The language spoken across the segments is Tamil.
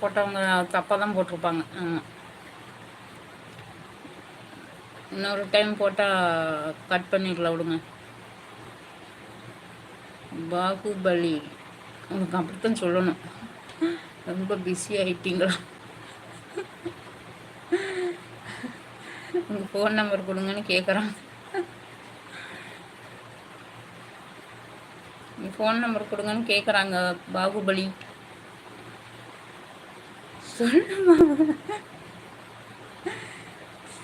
போட்டவங்க தப்பாக தான் போட்டிருப்பாங்க. ஆமாம் இன்னொரு டைம் போட்டால் கட் பண்ணிடலாம் விடுங்க. பாகுபலி. உங்களுக்கு அப்படித்தான் சொல்லணும். ரொம்ப பிஸி ஆகிட்டீங்களா உங்கள் ஃபோன் நம்பர் கொடுங்கன்னு கேட்குறாங்க ஃபோன் நம்பர் கொடுங்கன்னு கேட்குறாங்க பாகுபலி. சொல்லுமா?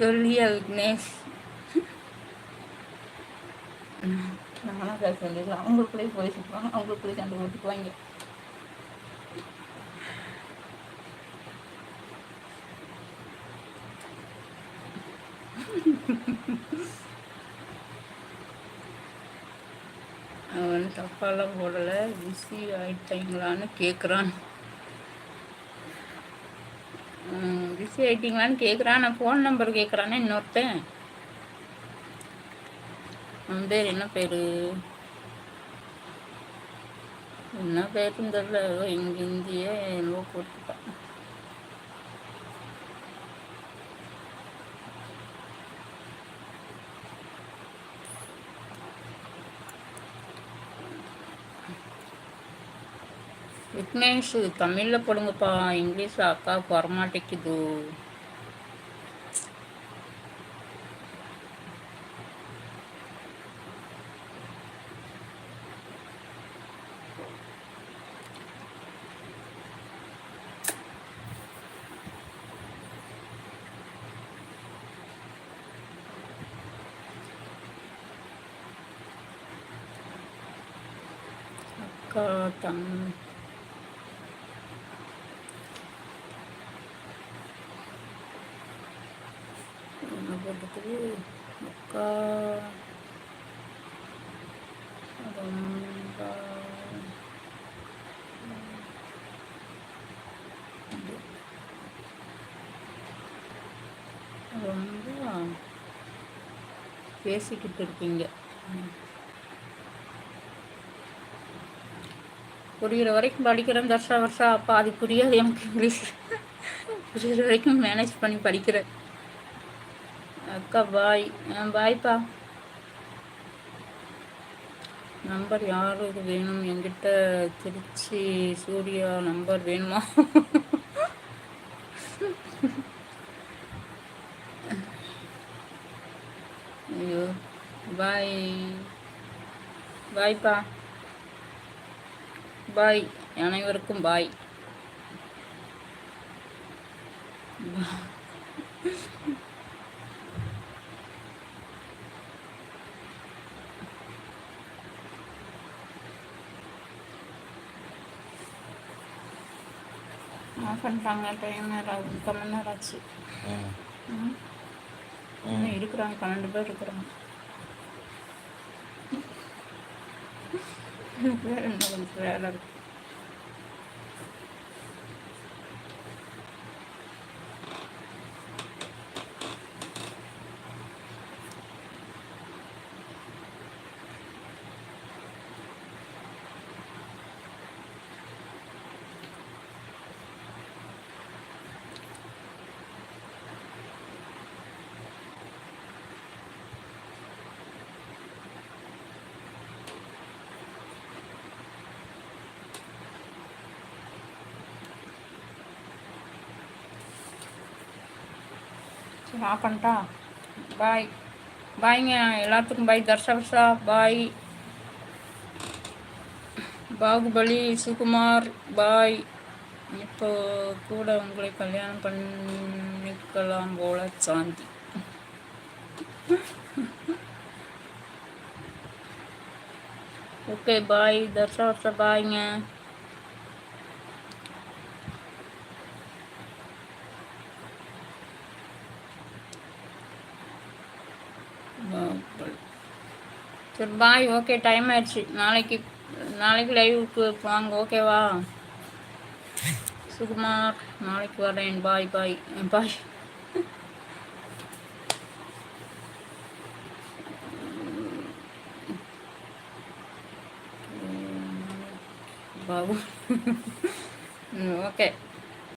சொல்லியா விக்னேஷ்? நானும் பேச சொல்லிடலாம். அவங்களுக்குள்ளேயே போய் சொல்லுவாங்க அவங்களுக்குள்ளேயே சண்டை போட்டுக்குவாங்க. அவன் தப்பாலாம் போடலை. பிஸி ஆயிட்டீங்களான்னு கேட்குறான் பிஸி ஆகிட்டீங்களான்னு கேட்குறான் நான் ஃபோன் நம்பர் கேட்குறானே இன்னொருத்தன் அவன் பேர் என்ன பேர்? என்ன பேருன்னு தெரியல. இங்கே இந்தியே என்னவோ போட்டுருப்பான் விக்னேஷ் தமிழில் போடுங்கப்பா. இங்கிலீஷ் அக்காவுக்கு வரமாட்டேங்குது. அக்கா தம் போட்டுட்டு அக்கா ரொம்ப ரொம்ப பேசிக்கிட்டு இருக்கீங்க. புரிகிற வரைக்கும் படிக்கிறேன் தர்ஷா வருஷா. அப்பா அது புரியாது. எனக்கு இங்கிலீஷ் புரிகிற வரைக்கும் மேனேஜ் பண்ணி படிக்கிறேன். அக்கா பாய். பாய்ப்பா. நம்பர் யாருக்கு வேணும்? என்கிட்ட திருச்சி சூர்யா நம்பர் வேணுமா? ஐயோ பாய். பாய்ப்பா. பாய். அனைவருக்கும் பாய். ஆஃப் பண்ணிட்டாங்க டைம் நேரம் மணி நேரம் ஆச்சு இன்னும் இருக்கிறாங்க பன்னெண்டு பேர் இருக்கிறாங்க. வேறு என்ன கொஞ்சம் வேலை இருக்கு. ஆஃப் பண்ணிட்டா? பாய் பாய்ங்க எல்லாத்துக்கும் பாய் தர்ஷா பாய் பாகுபலி சுகுமார். பாய் இப்போ கூட உங்களை கல்யாணம் பண்ணிக்கலாம் போல சாந்தி. ஓகே பாய் தர்ஷா பாய்ங்க சரி பாய் ஓகே டைம் ஆயிடுச்சு. நாளைக்கு நாளைக்கு லைவுக்கு வாங்க ஓகேவா சுகுமார் நாளைக்கு வரேன். பாய் பாய் பாய் பாபு ஓகே